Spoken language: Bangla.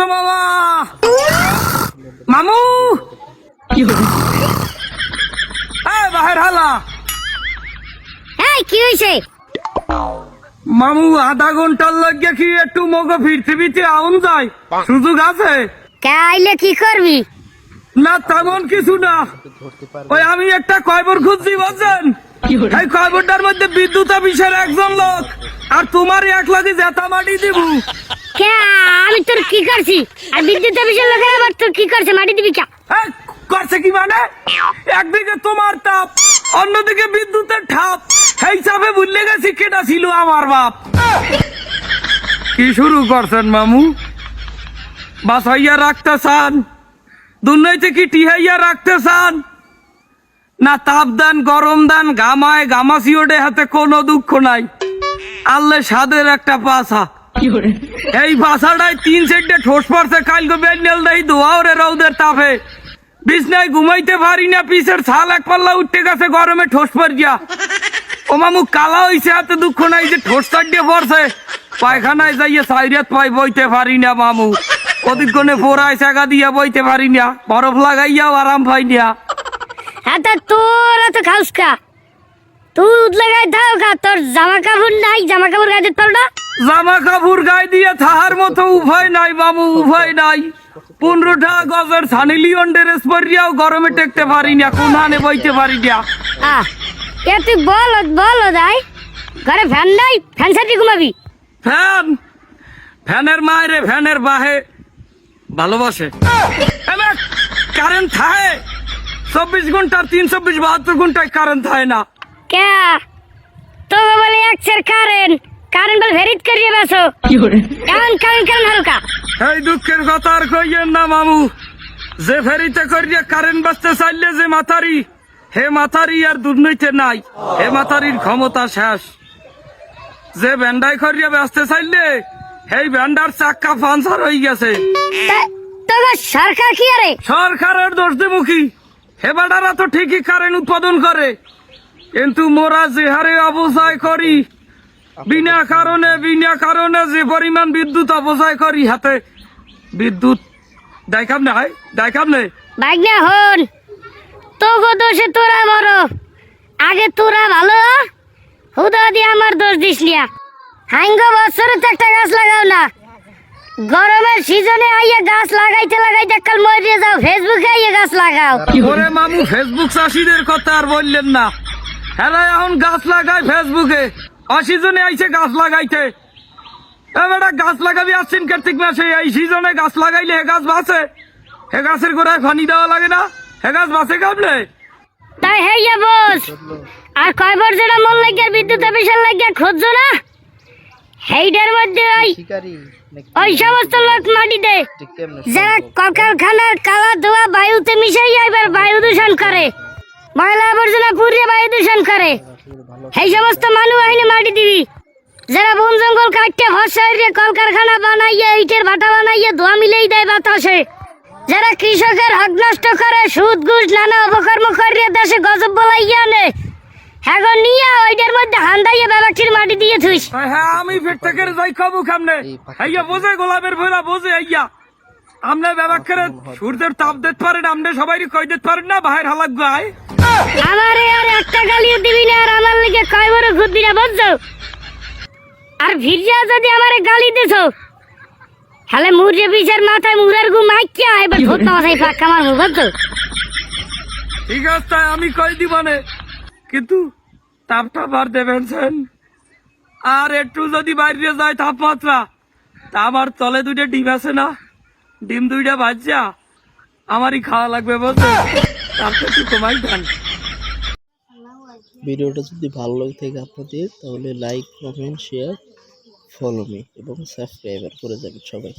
সূর্য মামা। মামু। এই বাহির হালা। এই কি মামু আধা ঘণ্টার কি একটু মগো ফিরতে আউন যায়? সুযোগ আছে? কে আইলে কি করবি? না তেমন কিছু না। ওই আমি একটা কয়বর খুঁজছি বলছেন এই কয়বরটার মধ্যে বিদ্যুৎ অফিসের একজন লোক আর তোমার এক লাগে জেতা মাটি দিব। কে, আমি তোর কি করছি? আর বিদ্যুৎ অফিসের লোকের আবার তোর কি করছে? মাটি দিবি কে? করছে কি মানে? একদিকে তোমার তাপ, অন্যদিকে বিদ্যুতের ঠাপ। এই চাপে ভুললে গেছি কেটা ছিল আমার বাপ। কি শুরু করছেন, মামু? বাসাইয়া রাখতে চান। দুর্নৈতে কি টিহাইয়া রাখতে চান? না তাপ দেন, গরম দেন, গামায় গামাসি ওঠে হাতে কোনো দুঃখ নাই। আল্লে সাদের একটা পাছা। এই বাসাটায় তিন সেটে ঠোস পড়ছে কালকে বেন্ডেল দেই দোয়াও রে রৌদের তাপে। বিছনায় ঘুমাইতে পারি না পিসের ছাল এক পাল্লা উঠতে গেছে গরমে ঠোস পর গিয়া ও মামু কালা হইছে হাতে দুঃখ নাই যে ঠোস চাটিয়ে পড়ছে। পায়খানায় যাইয়ে সাইরাত পাই বইতে পারি না মামু। কদিকনে পোড়ায় চাকা দিয়া বইতে পারি না বরফ লাগাইয়াও আরাম পাই না। হ্যাঁ তোর এত খাউস কা? তুই লাগাই দাও তোর জামা কাপড় নাই জামা কাপড় গাইতে তোর না জামা কাপড় গায়ে দিয়ে থাহার মতো উভয় নাই মামু উভয় নাই। পনেরোটা গজের সানি লিওন ড্রেস পরিয়াও গরমে টেকতে পারি না কোনহানে বইতে পারি না আহ এ তুই বল বল দাই ঘরে ফ্যান নাই? ফ্যান সাথে ঘুমাবি? ফ্যান? ফ্যানের মায়েরে ফ্যানের বাহে ভালোবাসে। কারেন্ট থাকে চব্বিশ ঘণ্টার তিন চব্বিশ বাহাত্তর ঘন্টায় কারেন্ট থাকে না। কে তো বলে এক কারেন্ট কারেন্ট ভেরিট করিয়ে বেসো। এমন কারেন্ট কারেন্ট হালকা? এই দুঃখের কথা আর কইয়েন না মামু। যে ফেরিতে করিয়া কারেন্ট বাঁচতে চাইলে যে মাথারি হে মাথারি আর দুর্নীতি নাই। হে মাথারির ক্ষমতা শেষ। যে ব্যান্ডাই করিয়া বাঁচতে চাইলে সেই ব্যান্ডার চাক্কা পাঞ্চার হয়ে গেছে। তোর সরকার কি আরে? সরকারের দোষ দেবুকি হে বেটারা তো ঠিকই কারেন্ট উৎপাদন করে। কিন্তু মোরা যে হারে অবসায় করি বিনা কারণে বিনা কারণে যে পরিমাণ বিদ্যুৎ অপচয় করি হাতে বিদ্যুৎ দেখাম না হয় দেখাম নে বাইক না হন তো গো দোষে তোরা মরো। আগে তোরা ভালো। হুদা দিয়ে আমার দোষ দিস নিয়া হাঙ্গ বছরে তো একটা গাছ লাগাও না। গরমের সিজনে আইয়া গাছ লাগাইতে লাগাইতে কাল মরিয়ে যাও। ফেসবুকে আইয়া গাছ লাগাও। ওরে মামু? ফেসবুক চাষিদের কথা আর বললেন না। হ্যাঁ এখন গাছ লাগায় ফেসবুকে অসিজনে আইছে গাছ লাগাইতে। এবার গাছ লাগাবি আসছেন কার্তিক মাসে এই সিজনে গাছ লাগাইলে হে গাছ বাঁচে। হে গাছের গোড়ায় পানি দেওয়া লাগে না। হে গাছ বাঁচে কামলে তাই হেইয়া বস। আর কয়বার যেটা মন লাগিয়া বিদ্যুৎ অফিসের লাগিয়া খুঁজছো না? সেইটার মধ্যে ওই ওই সমস্ত লোক মাটি দেয় যারা কলকারখানার কালা ধোয়া বায়ুতে মিশাইয়া এবার বায়ু দূষণ করে। ময়লা আবর্জনা পুড়িয়ে বায়ু দূষণ করে। এই সমস্ত মানুষ আইনে মাটি দিবি। যারা বন জঙ্গল কাটতে হসাইরে কলকারখানা বানাইয়ে ইটের ভাটা বানাইয়ে ধোয়া মিলেই দেয় বাতাসে। যারা কৃষকের হক নষ্ট করে সুদ ঘুষ নানা অপকর্ম করিয়ে দেশে গজব বলাইয়া নে এখন নিয়ে ওইটার মধ্যে হান্দাইয়া ব্যাপারটির মাটি দিয়ে থুইস। হ্যাঁ, হ্যাঁ আমি থেকে যাই খাব খামনে আইয়া বোঝে গোলাপের ভোলা বোঝে আইয়া আমনে ব্যবহার করে সূর্যের তাপ দিতে পারেন আমনে সবাই কই দিতে পারেন না বাহির হালাক গায়। আমারে আর একটা গালিও দিবি না, আর আমার লিগে আর যদি আমারে গালি দিছ মাথায় ঠিক আছে, আমি কিন্তু। আর একটু যদি বাইরে যায় তাপমাত্রা, তা আমার তলে দুইটা ডিম আছে না? ডিম দুইটা বাজ্যা আমারই খাওয়া লাগবে বলতে ভিডিওটা যদি ভালো লাগে থাকে আপনাদের, তাহলে like comment share follow me এবং সাবস্ক্রাইবার করে যাবেন সবাই।